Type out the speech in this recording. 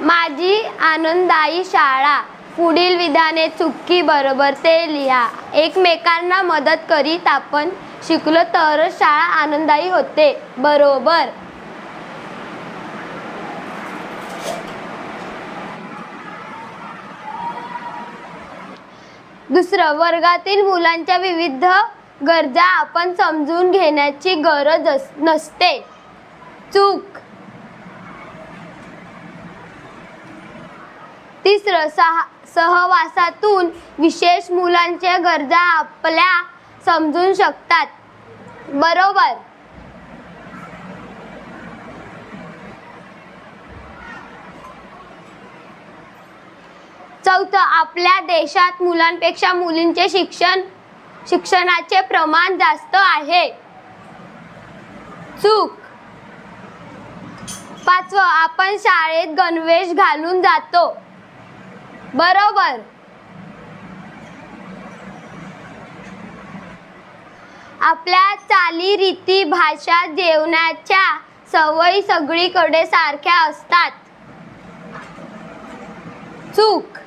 माझी आनंददायी शाळा. पुढील विधाने चुकी बरोबर ते लिहा. एकमेकांना मदत करीत आपण शिकलो तर शाळा आनंदायी होते. बरोबर. दुसरं वर्गातील मुलांच्या विविध गरजा आपण समजून घेण्याची गरज अस- नसते. चूक. तिसरं सहा सहवासातून विशेष मुलांच्या गरजा आपल्या समजून शकतात. बरोबर? चौथं आपल्या देशात मुलांपेक्षा मुलींचे शिक्षण शिक्षणाचे प्रमाण जास्त आहे. चूक. पाचवं आपण शाळेत गणवेश घालून जातो. बरोबर. आपल्या चालीरीती भाषा जेवणाच्या सवयी सगळीकडे सारख्या असतात. चूक.